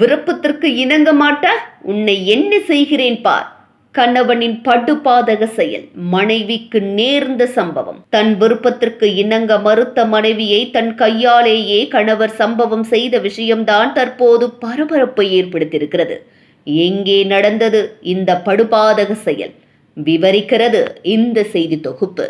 விருப்பத்திற்கு இணங்க மாட்ட உன்னை என்ன செய்கிறேன் பார். கணவனின் படுபாதக செயல் மனைவிக்கு நேர்ந்த சம்பவம். தன் விருப்பத்திற்கு இணங்க மறுத்த மனைவியை தன் கையாலேயே கணவர் சம்பவம் செய்த விஷயம்தான் தற்போது பரபரப்பை ஏற்படுத்தியிருக்கிறது. எங்கே நடந்தது இந்த படுபாதக செயல்? விவரிக்கிறது இந்த செய்தி தொகுப்பு.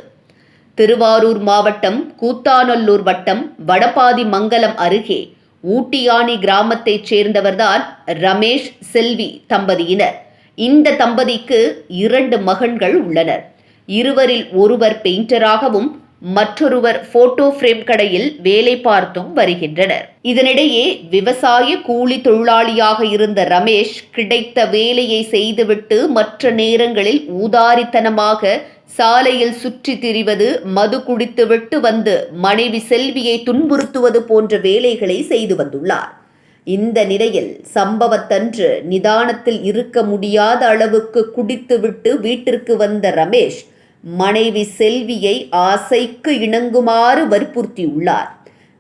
திருவாரூர் மாவட்டம் கூத்தாநல்லூர் வட்டம் வடபாதி மங்கலம் அருகே ஊட்டியானி கிராமத்தைச் சேர்ந்தவர்தான் ரமேஷ் செல்வி தம்பதியினர். இந்த தம்பதிக்கு இரண்டு மகன்கள் உள்ளனர். இருவரில் ஒருவர் பெயிண்டராகவும் மற்றொருவர் போட்டோ ஃப்ரேம் கடையில் வேலை பார்த்தும் வருகின்றனர். இதனிடையே விவசாய கூலி தொழிலாளியாக இருந்த ரமேஷ் கிடைத்த வேலையை செய்துவிட்டு மற்ற நேரங்களில் ஊதாரித்தனமாக சாலையில் சுற்றி திரிவது மது குடித்துவிட்டு வந்து மனைவி செல்வியை துன்புறுத்துவது போன்ற வேலைகளை செய்து வந்துள்ளார். இந்த நிலையில் சம்பவத்தன்று நிதானத்தில் இருக்க முடியாத அளவுக்கு குடித்துவிட்டு வீட்டிற்கு வந்த ரமேஷ் மனைவி செல்வியை ஆசைக்கு இணங்குமாறு வற்புறுத்தியுள்ளார்.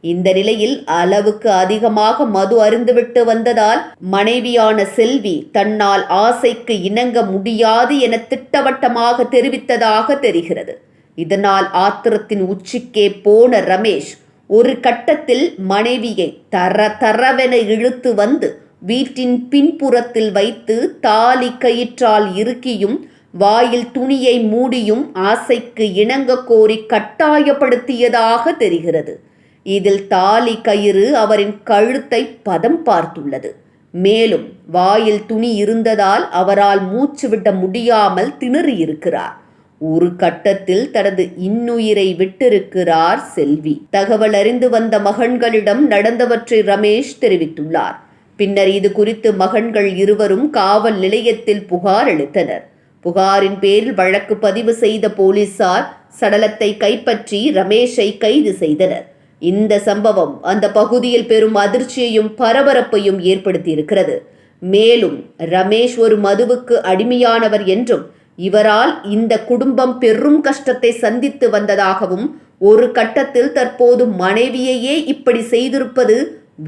இந்த நிலையில் அளவுக்கு அதிகமாக மது அருந்துவிட்டு வந்ததால் மனைவியான செல்வி தன்னால் ஆசைக்கு இணங்க முடியாது என திட்டவட்டமாக தெரிவித்ததாக தெரிகிறது. இதனால் ஆத்திரத்தின் உச்சிக்கே போன ரமேஷ் ஒரு கட்டத்தில் மனைவியை தர தரவென இழுத்து வந்து வீட்டின் பின்புறத்தில் வைத்து தாலி கயிற்றால் இறுக்கியும் வாயில் துணியை மூடியும் ஆசைக்கு இணங்க கோரி கட்டாயப்படுத்தியதாக தெரிகிறது. இதில் தாலி கயிறு அவரின் கழுத்தை பதம் பார்த்துள்ளது. மேலும் வாயில் துணி இருந்ததால் அவரால் மூச்சு விட முடியாமல் திணறியிருக்கிறார். ஒரு கட்டத்தில் தனது இன்னுயிரை விட்டிருக்கிறார் செல்வி. தகவல் அறிந்து வந்த மகன்களிடம் நடந்தவற்றை ரமேஷ் தெரிவித்துள்ளார். பின்னர் இது குறித்து மகன்கள் இருவரும் காவல் நிலையத்தில் புகார் அளித்தனர். புகாரின் பேரில் வழக்கு பதிவு செய்த போலீசார் சடலத்தை கைப்பற்றி ரமேஷை கைது செய்தனர். இந்த சம்பவம் அந்த பகுதியில் பெரும் அதிர்ச்சியையும் பரபரப்பையும் ஏற்படுத்தியிருக்கிறது. மேலும் ரமேஷ் ஒரு மதுவுக்கு அடிமையானவர் என்றும் இவரால் இந்த குடும்பம் பெரும் கஷ்டத்தை சந்தித்து வந்ததாகவும் ஒரு கட்டத்தில் தற்போது மனைவியையே இப்படி செய்திருப்பது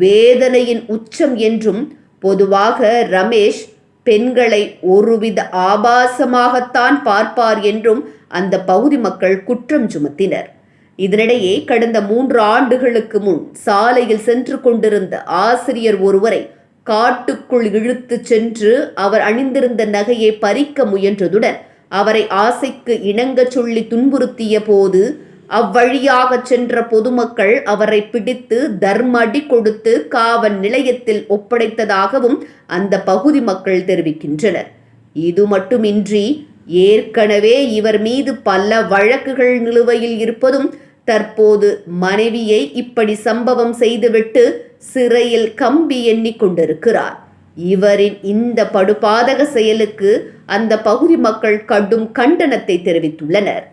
வேதனையின் உச்சம் என்றும் பொதுவாக ரமேஷ் பெண்களை ஒருவித ஆபாசமாகத்தான் பார்ப்பார் என்றும் அந்த பகுதி மக்கள் குற்றம் சுமத்தினர். இதனிடையே கடந்த மூன்று ஆண்டுகளுக்கு முன் சாலையில் சென்று கொண்டிருந்த ஆசிரியர் ஒருவரை காட்டுக்குள் இழுத்துச் சென்று அவர் அணிந்திருந்த நகையை பறிக்க முயன்றதுடன் அவரை ஆசைக்கு இணங்கச் சொல்லி துன்புறுத்திய போது அவ்வழியாக சென்ற பொதுமக்கள் அவரை பிடித்து தர்மடி கொடுத்து காவல் நிலையத்தில் ஒப்படைத்ததாகவும் அந்த பகுதி மக்கள் தெரிவிக்கின்றனர். இது மட்டுமின்றி ஏற்கனவே இவர் மீது பல வழக்குகள் நிலுவையில் இருப்பதும் தற்போது மனைவியை இப்படி சம்பவம் செய்துவிட்டு சிறையில் கம்பி எண்ணிக்கொண்டிருக்கிறார் இவரின் இந்த படுபாதக செயலுக்கு அந்த பகுதி மக்கள் கடும் கண்டனத்தை தெரிவித்துள்ளனர்.